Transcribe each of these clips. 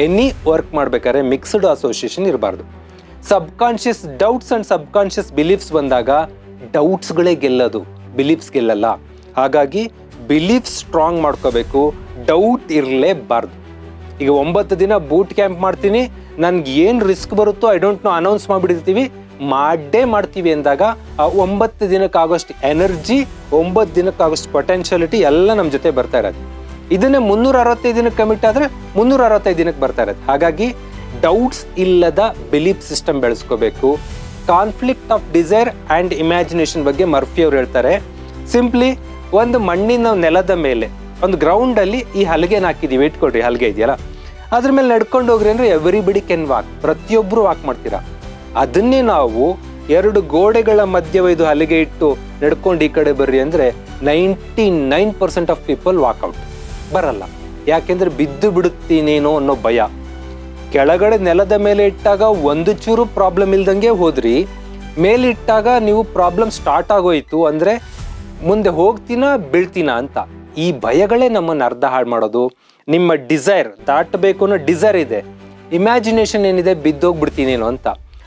Any work ಮಾಡಬೇಕಾದ್ರೆ mixed association ಇರಬಾರ್ದು. Subconscious doubts and subconscious beliefs ಬಂದಾಗ ಡೌಟ್ಸ್ಗಳೇ ಗೆಲ್ಲೋದು ಬಿಲೀಫ್ಸ್ ಗೆಲ್ಲಲ್ಲ. ಹಾಗಾಗಿ ಬಿಲೀಫ್ ಸ್ಟ್ರಾಂಗ್ ಮಾಡ್ಕೋಬೇಕು ಡೌಟ್ ಇರಲೇಬಾರ್ದು. ಈಗ ಒಂಬತ್ತು ದಿನ ಬೂಟ್ ಕ್ಯಾಂಪ್ ಮಾಡ್ತೀನಿ, ನನಗೆ ಏನು ರಿಸ್ಕ್ ಬರುತ್ತೋ ಐ ಡೋಂಟ್ ನೋ ಅನೌನ್ಸ್ ಮಾಡಿಬಿಡ್ತೀವಿ ಮಾಡೇ ಮಾಡ್ತೀವಿ ಅಂದಾಗ ಆ ಒಂಬತ್ತು ದಿನಕ್ಕಾಗೋಷ್ಟು ಎನರ್ಜಿ ಒಂಬತ್ತು ದಿನಕ್ಕಾಗೋಷ್ಟು ಪೊಟೆನ್ಷಿಯಾಲಿಟಿ ಎಲ್ಲ ನಮ್ಮ ಜೊತೆ ಬರ್ತಾ ಇರೋದು ಇದನ್ನೇ ಮುನ್ನೂರ ಅರವತ್ತೈದು ದಿನಕ್ಕೆ ಕಮಿಟ್ ಆದರೆ ಮುನ್ನೂರ ಅರವತ್ತೈದು ದಿನಕ್ಕೆ ಬರ್ತಾ ಇರತ್ತೆ. ಹಾಗಾಗಿ ಡೌಟ್ಸ್ ಇಲ್ಲದ belief system ಬೆಳೆಸ್ಕೋಬೇಕು. Conflict of desire and imagination ಬಗ್ಗೆ ಮರ್ಫಿ ಅವ್ರು ಹೇಳ್ತಾರೆ. ಸಿಂಪ್ಲಿ ಒಂದು ಮಣ್ಣಿನ ನೆಲದ ಮೇಲೆ, ಒಂದು ಗ್ರೌಂಡಲ್ಲಿ ಈ ಹಲಗೆನ ಹಾಕಿದ್ದೀವಿ ಇಟ್ಕೊಳ್ರಿ ಹಲಗೆ ಇದೆಯಲ್ಲ? ಅದ್ರ ಮೇಲೆ ನಡ್ಕೊಂಡು ಹೋಗ್ರಿ ಅಂದ್ರೆ ಎವ್ರಿಬಡಿ ಕೆನ್ ವಾಕ್ ಪ್ರತಿಯೊಬ್ಬರು ವಾಕ್ ಮಾಡ್ತೀರಾ? ಅದನ್ನೇ ನಾವು ಎರಡು ಗೋಡೆಗಳ ಮಧ್ಯ ಒಯ್ದು ಹಲಗೆ ಇಟ್ಟು ನಡ್ಕೊಂಡು ಈ ಕಡೆ ಬರ್ರಿ ಅಂದ್ರೆ ninety nine percent of people walk out ಬರಲ್ಲ. ಯಾಕೆಂದ್ರೆ ಬಿದ್ದು ಬಿಡುತ್ತೀನೇನೋ ಅನ್ನೋ ಭಯ. ಕೆಳಗಡೆ ನೆಲದ ಮೇಲೆ ಇಟ್ಟಾಗ ಒಂದು ಚೂರು ಪ್ರಾಬ್ಲಮ್ ಇಲ್ದಂಗೆ ಹೋದ್ರಿ. ಮೇಲಿಟ್ಟಾಗ ನೀವು ಪ್ರಾಬ್ಲಮ್ ಸ್ಟಾರ್ಟ್ ಆಗೋಯ್ತು ಅಂದ್ರೆ ಮುಂದೆ ಹೋಗ್ತೀನಾ, ಬೀಳ್ತೀನಾ ಅಂತ. ಈ ಭಯಗಳೇ ನಮ್ಮನ್ನು ಅರ್ಧ ಹಾಳು ಮಾಡೋದು. ನಿಮ್ಮ ಡಿಸೈರ್ ದಾಟಬೇಕು ಅನ್ನೋ ಡಿಸೈರ್ ಇದೆ. ಇಮ್ಯಾಜಿನೇಷನ್ ಏನಿದೆ, ಬಿದ್ದೋಗ್ಬಿಡ್ತೀನೇನೋ ಅಂತ.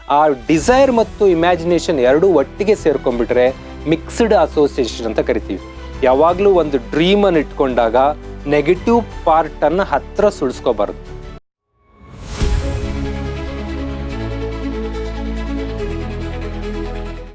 ಆ ಡಿಸೈರ್ ಮತ್ತು ಇಮ್ಯಾಜಿನೇಷನ್ ಎರಡೂ ಒಟ್ಟಿಗೆ ಸೇರ್ಕೊಂಡ್ಬಿಟ್ರೆ ಮಿಕ್ಸ್ಡ್ ಅಸೋಸಿಯೇಷನ್ ಅಂತ ಕರಿತೀವಿ. ಯಾವಾಗಲೂ ಒಂದು ಡ್ರೀಮನ್ನು ಇಟ್ಕೊಂಡಾಗ ನೆಗೆಟಿವ್ ಪಾರ್ಟನ್ನು ಹತ್ತಿರ ಸುಳಿಸ್ಕೋಬಾರ್ದು.